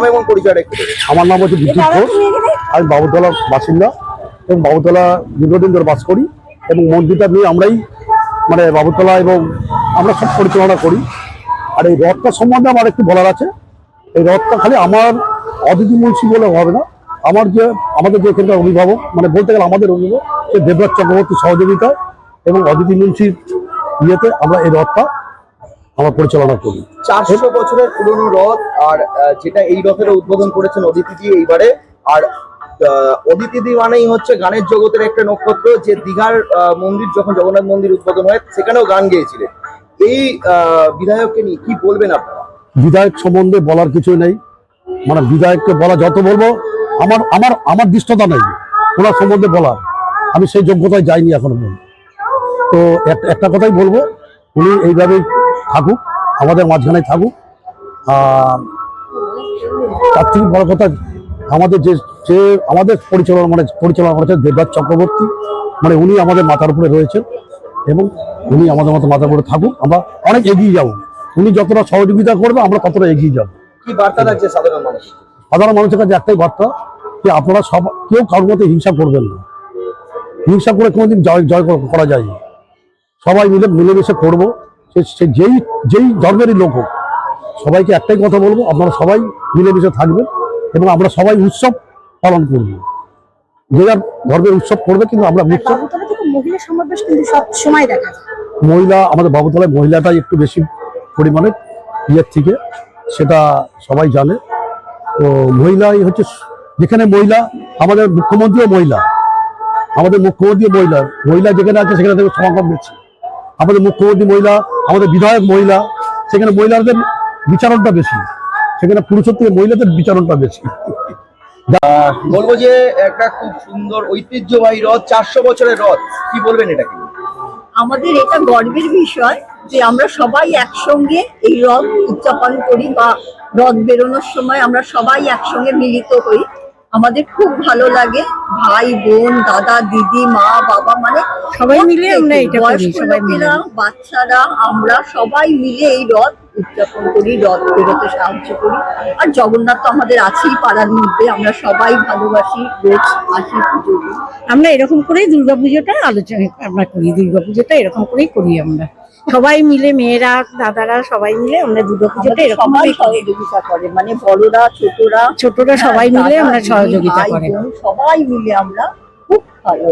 নাম এবং পরিচয়টা একটু আমার নাম হচ্ছে বিদ্যুৎ ঘোষ। আমি বাবুতলার বাসিন্দা এবং বাবুতলা দীর্ঘদিন ধরে বাস করি এবং মন্দিরটা নিয়ে আমরাই মানে বাবুতলা এবং আমরা সব পরিচালনা করি। আর এই রথটা সম্বন্ধে আমার একটু বলার আছে। এই রথটা খালি আমার অদিতি মুন্সি বলে হবে না। আমার যে আমাদের যে এখানকার অভিভাবক মানে বলতে গেলে আমাদের অভিভাবক সে দেবরাজ চক্রবর্তী সহযোগিতা এবং অদিতি মুন্সির ইয়েতে আমরা এই রথটা আমরা পরিচালনা করি। চারশো বছরের পুরনো রথ আর যেটা এই রথের উদ্বোধন করেছেন অদিতিজি এইবারে। আর অদিতিদি মানেই হচ্ছে গানের জগতের একটা নক্ষত্র যে দীঘার মন্দির যখন জগন্নাথ মন্দির উদ্বোধন হয় সেখানেও গান গেয়েছিলেন। এই বিধায়ককে নিয়ে কি বলবেন আপনারা? বিধায়ক সম্বন্ধে বলার কিছুই নেই। মানে বিধায়ককে বলা যত বলব আমার আমার আমার দৃষ্টতা নেই। ওনার সম্বন্ধে বলার। আমি সেই যোগ্যতায় যাইনি এখনও তো এক- একটা কথাই বলব উনি এইভাবেই থাকুক আমাদের মাঝখানে থাকুক। তার থেকে বড় কথা আমাদের যে যে আমাদের পরিচালনা মানে পরিচালনা করেছেন দেবরাজ চক্রবর্তী মানে উনি আমাদের মাথার উপরে রয়েছেন এবং উনি আমাদের মতো মাথার উপরে থাকুক। আমরা অনেক এগিয়ে যাব। উনি যতটা সহযোগিতা করবে আমরা ততটা এগিয়ে যাব। কি বার্তা থাকছে সাধারণ মানুষ? সাধারণ মানুষের কাছে একটাই বার্তা যে আপনারা সব কেউ কারোর মতো হিংসা করবেন না। হিংসা করে কোনোদিন জয় জয় করা- করা যায় সবাই মিলে মিলেমিশে করব। সে সে যেই যেই ধর্মেরই লোক হোক সবাইকে একটাই কথা বলব আপনারা সবাই মিলেমিশে থাকবেন এবং আমরা সবাই উৎসব পালন করব। যে যার ধর্মের উৎসব করবে কিন্তু আমরা উৎসব মহিলা সমাবেশ কিন্তু সব সময় দেখা যায়। মহিলা আমাদের বাবুতলায় মহিলাটাই একটু বেশি পরিমাণে ইয়ের থেকে সেটা সবাই জানে। তো মহিলাই হচ্ছে যেখানে মহিলা আমাদের মুখ্যমন্ত্রীও মহিলা। আমাদের মুখ্যমন্ত্রী মহিলা মহিলা যেখানে আছে সেখানে থেকে সমাগম বেশি আমাদের মুখ্যমন্ত্রী মহিলা আমাদের বিধায়ক মহিলা সেখানে মহিলাদের বিচারণটা বেশি। সেখানে পুরুষের থেকে মহিলাদের বিচারণটা বেশি। বলব যে একটা খুব সুন্দর ঐতিহ্যবাহী রথ চারশো বছরের রথ। কি বলবেন এটাকে? আমাদের এটা গর্বের বিষয় যে আমরা সবাই একসঙ্গে এই রথ উদযাপন করি বা রথ বেরোনোর সময় আমরা সবাই একসঙ্গে মিলিত হই। আমাদের খুব ভালো লাগে। ভাই বোন দাদা দিদি মা বাবা মানে সবাই মিলে আমরা এটা করি, সবাই মিলে। বাচ্চারা আমরা সবাই মিলে এই রথ উদযাপন করি রথ বেরোতে সাহায্য করি। আর জগন্নাথ তো আমাদের আছেই পাড়ার মধ্যে আমরা সবাই ভালোবাসি রোজ আসি পুজো আমরা এরকম করেই দুর্গাপুজোটা আলোচনা আমরা করি দুর্গাপুজোটা এরকম করেই করি আমরা। সবাই মিলে মেয়েরা দাদারা সবাই মিলে আমরা দুর্গা পুজোতে এরকম। সহযোগিতা করে মানে বড়রা ছোটরা ছোটরা সবাই মিলে আমরা সহযোগিতা করে সবাই মিলে আমরা খুব ভালো